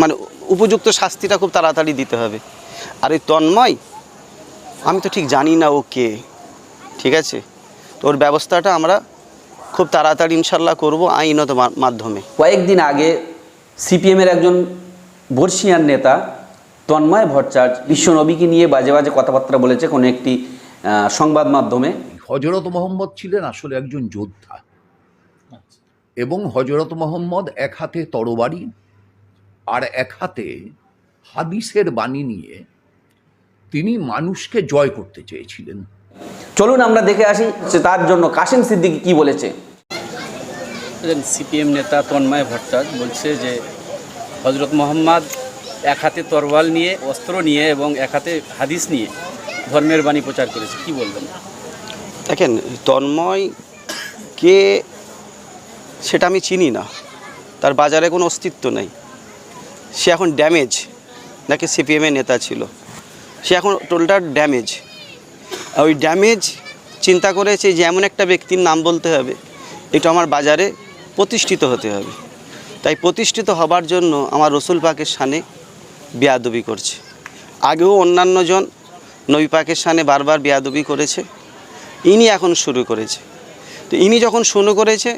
মানে উপযুক্ত শাস্তিটা খুব তাড়াতাড়ি দিতে হবে। আর এই তন্ময় আমি তো ঠিক জানি না ও কে ঠিক আছে? তো ওর ব্যবস্থাটা আমরা খুব তাড়াতাড়ি ইনশাল্লাহ করব আইনত মাধ্যমে। কয়েকদিন আগে সিপিএমের একজন বর্ষিয়ান নেতা তন্ময় ভট্টাচার্য বিশ্বনবীকে নিয়ে বাজে বাজে কথাবার্তা বলেছে কোনো একটি সংবাদ মাধ্যমে। হজরত মোহাম্মদ ছিলেন আসলে একজন যোদ্ধা। এবং হজরত মোহাম্মদ এক হাতে তরবারি আর এক হাতে হাদিসের বাণী নিয়ে তিনি মানুষকে জয় করতে চেয়েছিলেন। চলুন আমরা দেখে আসি যে তার জন্য কাশিম সিদ্দিকি কি বলেছে। সিপিএম নেতা তন্ময় ভট্টাচার্য বলছে যে হজরত মোহাম্মদ এক হাতে তরওয়াল নিয়ে অস্ত্র নিয়ে এবং এক হাতে হাদিস নিয়ে ধর্মের বাণী প্রচার করেছে। কি বলবেন? দেখেন তন্ময় কে সেটা আমি চিনি না। তার বাজারে কোনো অস্তিত্ব নেই। সে এখন ড্যামেজ নাকি সিপিএমের নেতা ছিল। সে এখন টোটাল ড্যামেজ ওই ড্যামেজ চিন্তা করেছে যে এমন একটা ব্যক্তির নাম বলতে হবে, এটা আমার বাজারে প্রতিষ্ঠিত হতে হবে। তাই প্রতিষ্ঠিত হবার জন্য আমার রসুল পাকের সানে বেয়াদবি করছে। আগেও অন্যান্য জন নবী পাকের সানে বারবার বেয়াদবি করেছে, ইনি এখন শুরু করেছে। তো ইনি যখন শুরু করেছে,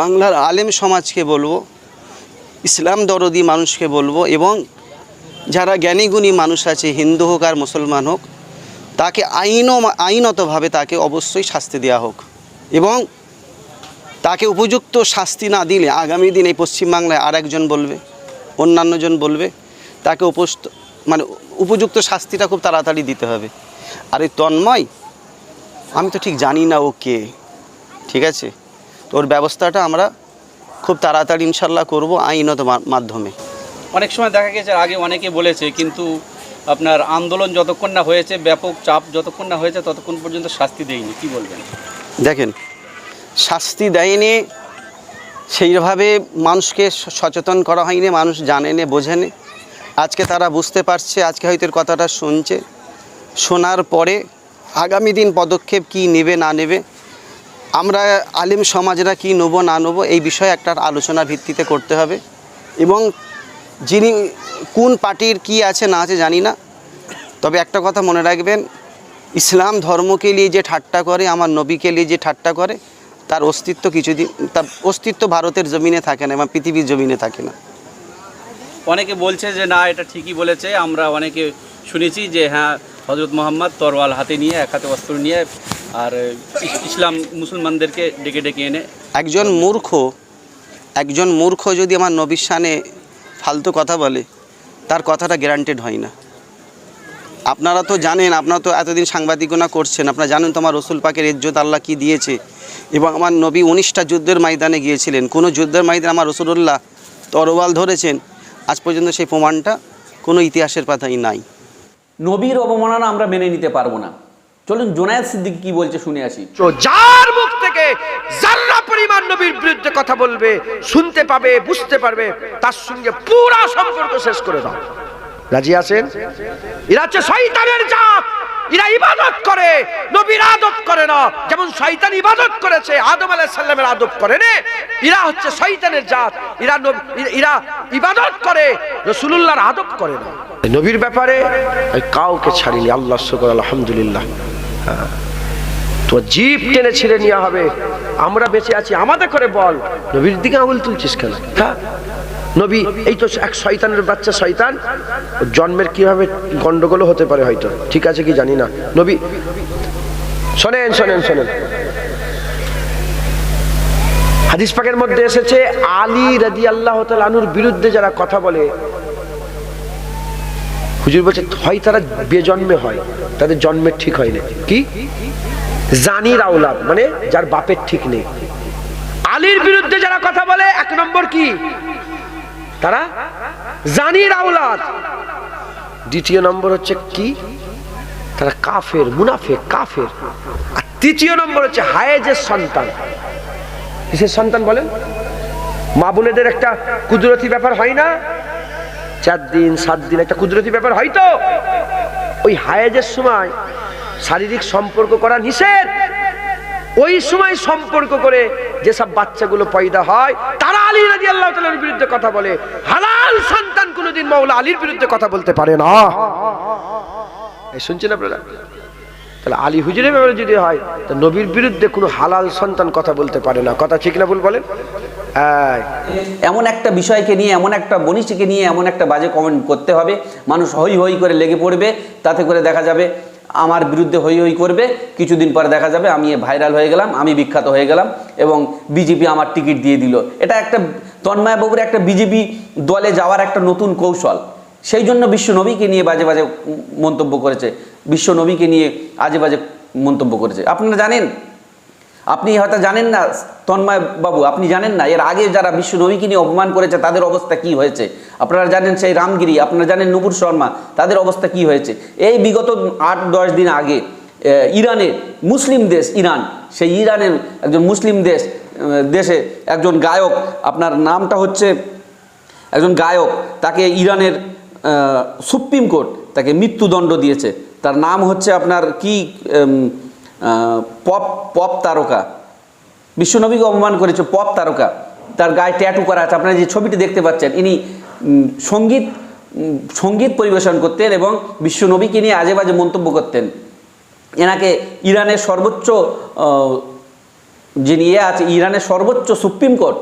বাংলার আলেম সমাজকে বলব ইসলাম দরদি মানুষকে বলব এবং যারা জ্ঞানীগুণী মানুষ আছে, হিন্দু হোক আর মুসলমান হোক, তাকে আইন আইনতভাবে তাকে অবশ্যই শাস্তি দেওয়া হোক এবং তাকে উপযুক্ত শাস্তি না দিলে আগামী দিন এই পশ্চিমবাংলায় আর একজন বলবে, অন্যান্যজন বলবে, তাকে উপস্ত মানে উপযুক্ত শাস্তিটা খুব তাড়াতাড়ি দিতে হবে। আর এই তন্ময়, আমি তো ঠিক জানি না ও কে, ঠিক আছে? তো ওর ব্যবস্থাটা আমরা খুব তাড়াতাড়ি ইনশাল্লাহ করব আইনত মাধ্যমে। অনেক সময় দেখা গেছে আগে অনেকে বলেছে কিন্তু আপনার আন্দোলন যতক্ষণ না হয়েছে ব্যাপক চাপ যতক্ষণ না হয়েছে ততক্ষণ পর্যন্ত শাস্তি দেয়নি। কি বলবেন? দেখেন শাস্তি দেয়নি সেইভাবে মানুষকে সচেতন করা হয়নি মানুষ জানে জানেনে বোঝেনে আজকে তারা বুঝতে পারছে আজকে হয়তো এর কথাটা শুনছে। শোনার পরে আগামী দিন পদক্ষেপ কি নেবে না নেবে আমরা আলিম সমাজরা কি নেব, না নেব, এই বিষয়ে একটা আলোচনা ভিত্তিতে করতে হবে। এবং যিনি, কোন পার্টির কি আছে, না আছে, জানি না। তবে একটা কথা মনে রাখবেন, ইসলাম ধর্মকে নিয়ে যে ঠাট্টা করে, আমার নবীকে নিয়ে যে ঠাট্টা করে, তার অস্তিত্ব কিছুদিন, তার অস্তিত্ব ভারতের জমিনে থাকে না, এবং পৃথিবীর জমিনে থাকে না। অনেকে বলছে যে, না, এটা ঠিকই বলেছে। আমরা অনেকে শুনেছি যে হ্যাঁ হজরত মোহাম্মদ তরওয়াল হাতে নিয়ে, এক হাতে অস্ত্র নিয়ে আর ইসলাম মুসলমানদেরকে ডেকে ডেকে এনে। একজন মূর্খ একজন মূর্খ যদি আমার নবীর সানে ফালতু কথা বলে, তার কথাটা গ্যারান্টেড হয় না। আপনারা তো জানেন, আপনারা তো এতদিন সাংবাদিকতা করছেন, আপনারা জানেন তো আমার রসুল পাকের ইজ্জত আল্লাহ কি দিয়েছে। এবং আমার নবী উনিশটা যুদ্ধের ময়দানে গিয়েছিলেন। কোনো যুদ্ধের ময়দানে আমার রসুল্লাহ তরোয়াল ধরেছেন, আজ পর্যন্ত সেই প্রমাণটা কোনো ইতিহাসের পাতাই নাই। নবীর অবমাননা আমরা মেনে নিতে পারব না। চলুন জোনায়েদ সিদ্দিক কি বলছে শুনে আসি। যার মুখ থেকে জাল্লা পরিমাণ নবীর বিরুদ্ধে কথা বলবে, শুনতে পাবে, বুঝতে পারবে, তার সঙ্গে পুরা সম্পর্ক শেষ করে দাও। রাজি আছেন? এরা হচ্ছে শয়তানের জাত। এরা ইবাদত করে, নবীর আদব করে না। যেমন শয়তান ইবাদত করেছে, আদম আলাইহিস সালামের আদব করে না। এরা হচ্ছে শয়তানের জাত। এরা এরা ইবাদত করে, রাসূলুল্লাহর আদব করে না। নবীর ব্যাপারে কাউকে ছাড়িনি। আল্লাহ শুকর, আলহামদুলিল্লাহ। তো জিপ টেনে ছিঁড়ে নেওয়া হবে। আমরা বেঁচে আছি। আমাদের করে বল। নবীর দিকে আঙুল তুলছিস কেন? হ্যাঁ? নবী, এই তো এক শয়তানের বাচ্চা শয়তান। জন্মের কীভাবে গন্ডগোল হতে পারে হয়তো। ঠিক আছে কি জানি না। নবী, শোনেন শোনেন শোনেন। হাদিস পাকের মধ্যে এসেছে, আলী রাদি আল্লাহ আনুর বিরুদ্ধে যারা কথা বলে হুজুর বলছে, হয় তারা বেজন্মে হয়, তাদের জন্মের ঠিক হয় না। কি? জানির আওলাদ মানে যার বাপের ঠিক নেই। আলীর বিরুদ্ধে যারা কথা বলে, এক নম্বর কি? তারা জানির আওলাদ। দ্বিতীয় নম্বর হচ্ছে কি? তারা কাফের মুনাফে কাফের। আর তৃতীয় নম্বর হচ্ছে হায়েজের সন্তান। কিসের সন্তান বলেন? মা বোনেদের একটা কুদরতি ব্যাপার হয় না? চার দিন, সাত দিন, একটা কুদরতি ব্যাপার, হয়তো? ওই হায়েজের সময় শারীরিক সম্পর্ক করা নিষেধ। ওই সময় সম্পর্ক করে যেসব বাচ্চাগুলো পয়দা হয়, তারা আলী রাজি আল্লাহ বিরুদ্ধে কথা বলে। হালাল সন্তান কোন মাওলা আলীর বিরুদ্ধে কথা বলতে পারে না। শুনছেন আপনারা? তাহলে আলী হুজুরের ব্যাপারে যদি হয়, তো নবীর বিরুদ্ধে কোনো হালাল সন্তান কথা বলতে পারে না। কথা ঠিক না ভুল বলেন? এমন একটা বিষয়কে নিয়ে, এমন একটা বনিশিকে নিয়ে, এমন একটা বাজে কমেন্ট করতে হবে। মানুষ হই হই করে লেগে পড়বে, তাতে করে দেখা যাবে আমার বিরুদ্ধে হই হই করবে। কিছুদিন পরে দেখা যাবে আমি ভাইরাল হয়ে গেলাম, আমি বিখ্যাত হয়ে গেলাম এবং বিজেপি আমার টিকিট দিয়ে দিল। এটা একটা তন্ময় বাবুর একটা বিজেপি দলে যাওয়ার একটা নতুন কৌশল। সেই জন্য বিশ্ব নবীকে নিয়ে বাজে বাজে মন্তব্য করেছে। বিশ্ব নবীকে নিয়ে আজে বাজে মন্তব্য করেছে। আপনারা জানেন? আপনি হয়তো জানেন না, তন্ময় বাবু, আপনি জানেন না, এর আগে যারা বিশ্ব নবীকে নিয়ে অপমান করেছে, তাদের অবস্থা কি হয়েছে? আপনারা জানেন সেই রামগিরি, আপনারা জানেন নুপুর শর্মা, তাদের অবস্থা কি হয়েছে? এই বিগত আট, দশ দিন আগে ইরানের মুসলিম দেশ, ইরান, সেই ইরানের একজন মুসলিম দেশ দেশে একজন গায়ক, আপনার নামটা হচ্ছে, একজন গায়ক, তাকে ইরানের সুপ্রিম কোর্ট তাকে মৃত্যুদণ্ড দিয়েছে। তার নাম হচ্ছে আপনার কি পপ পপ তারকা। বিশ্বনবীকে অপমান করেছে পপ তারকা। তার গায়ে ট্যাটু করা আছে। আপনারা যে ছবিটি দেখতে পাচ্ছেন, ইনি সংগীত সংগীত পরিবেশন করতেন এবং বিশ্বনবীকে নিয়ে আজে বাজে মন্তব্য করতেন। এনাকে ইরানের সর্বোচ্চ যিনি ইয়ে আছে, ইরানের সর্বোচ্চ সুপ্রিম কোর্ট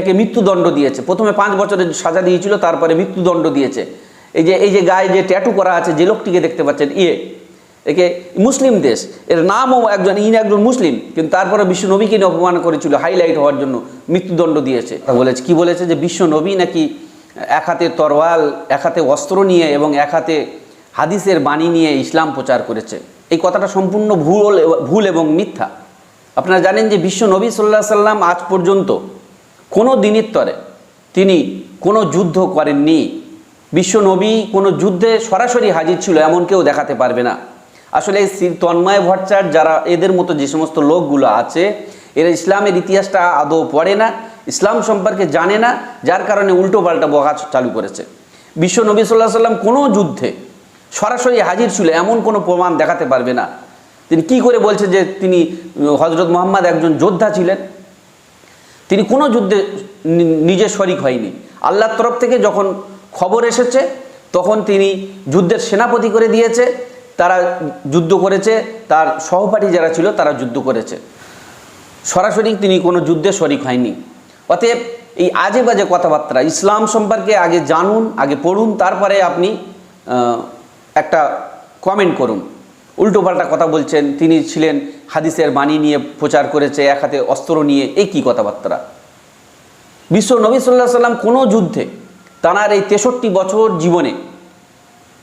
একে মৃত্যুদণ্ড দিয়েছে। প্রথমে পাঁচ বছরের সাজা দিয়েছিল, তারপরে মৃত্যুদণ্ড দিয়েছে। এই যে এই যে গায়ে যে ট্যাটু করা আছে, যে লোকটিকে দেখতে পাচ্ছেন ইয়ে। একে মুসলিম দেশ। এর নামও একজন ইন একজন মুসলিম কিন্তু তারপরে বিশ্ব নবীকে অপমান করেছিল হাইলাইট হওয়ার জন্য মৃত্যুদণ্ড দিয়েছে। বলেছে কি বলেছে যে বিশ্ব নবী নাকি এক হাতে তরোয়াল এক হাতে অস্ত্র নিয়ে এবং এক হাতে হাদিসের বাণী নিয়ে ইসলাম প্রচার করেছে। এই কথাটা সম্পূর্ণ ভুল ভুল এবং মিথ্যা। আপনারা জানেন যে বিশ্ব নবী সাল্লাহ সাল্লাম আজ পর্যন্ত কোনো দিনের তরে তিনি কোনো যুদ্ধ করেননি। বিশ্ব নবী কোনো যুদ্ধে সরাসরি হাজির ছিল এমন কেউ দেখাতে পারবে না। আসলে এই তন্ময় ভট্টাচার্য যারা এদের মতো যে সমস্ত লোকগুলো আছে, এরা ইসলামের ইতিহাসটা আদৌ পড়ে না, ইসলাম সম্পর্কে জানে না, যার কারণে উল্টো পাল্টা বকা চালু করেছে। বিশ্ব নবী সাল্লাহ সাল্লাম কোনো যুদ্ধে সরাসরি হাজির ছিল এমন কোনো প্রমাণ দেখাতে পারবে না। তিনি কি করে বলছে যে তিনি হজরত মোহাম্মদ একজন যোদ্ধা ছিলেন? তিনি কোনো যুদ্ধে নিজে শরিক হয়নি। আল্লাহর তরফ থেকে যখন খবর এসেছে, তখন তিনি যুদ্ধের সেনাপতি করে দিয়েছে তারা যুদ্ধ করেছে, তার সহপাঠী যারা ছিল তারা যুদ্ধ করেছে। সরাসরি তিনি কোনো যুদ্ধে শরিক হয়নি। অতএব এই আজে বাজে কথাবার্তা, ইসলাম সম্পর্কে আগে জানুন, আগে পড়ুন, তারপরে আপনি একটা কমেন্ট করুন। উল্টোপাল্টা কথা বলছেন, তিনি ছিলেন হাদিসের বাণী নিয়ে প্রচার করেছে, এক হাতে অস্ত্র নিয়ে এই কী কথাবার্তা? বিশ্ব নবী সাল্লাহ সাল্লাম কোনো যুদ্ধে, তাঁর এই তেষট্টি বছর জীবনে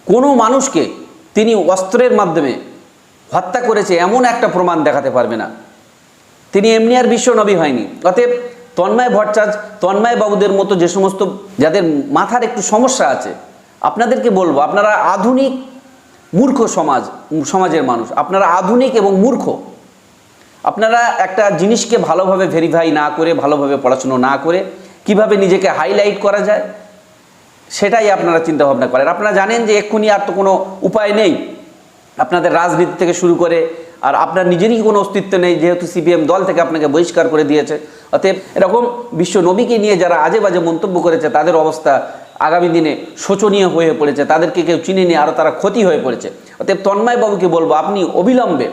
কোনো মানুষকে তিনি অস্ত্রের মাধ্যমে হত্যা করেছে, এমন একটা প্রমাণ দেখাতে পারবে না। তিনি এমনি আর বিশ্ব নবী হয়নি। অতএব তন্ময় ভট্টাচার্য তন্ময় বাবুদের মতো যে সমস্ত যাদের মাথার একটু সমস্যা আছে, আপনাদেরকে বলব, আপনারা আধুনিক মূর্খ সমাজ, সমাজের মানুষ, আপনারা আধুনিক এবং মূর্খ। আপনারা একটা জিনিসকে ভালোভাবে ভেরিফাই না করে, ভালোভাবে পড়াশুনো না করে, কীভাবে নিজেকে হাইলাইট করা যায়? সেটাই আপনারা চিন্তা ভাবনা করেন। আপনারা জানেন যে এক্ষুনি আর তো কোনো উপায় নেই। আপনাদের রাজনীতি থেকে শুরু করে আর আপনার নিজেরই কোনো অস্তিত্ব নেই, যেহেতু সিপিএম দল থেকে আপনাকে বহিষ্কার করে দিয়েছে। অতএব এরকম বিশ্ব নবীকে নিয়ে যারা আজে বাজে মন্তব্য করেছে, তাদের অবস্থা আগামী দিনে শোচনীয় হয়ে পড়েছে। তাদেরকে কেউ চিনে নিয়ে আরও তারা ক্ষতি হয়ে পড়েছে। অতএব তন্ময় বাবুকে বলব, আপনি অবিলম্বে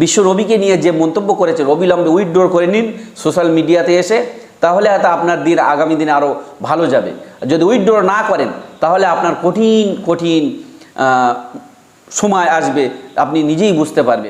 বিশ্ব রবিকে নিয়ে যে মন্তব্য করেছেন অবিলম্বে উইথড্র করে নিন। সোশ্যাল মিডিয়াতে এসে তাহলে হয়তো আপনার দিন আগামী দিনে আরও ভালো যাবে। যদি উইথড্র না করেন, তাহলে আপনার কঠিন কঠিন সময় আসবে, আপনি নিজেই বুঝতে পারবেন।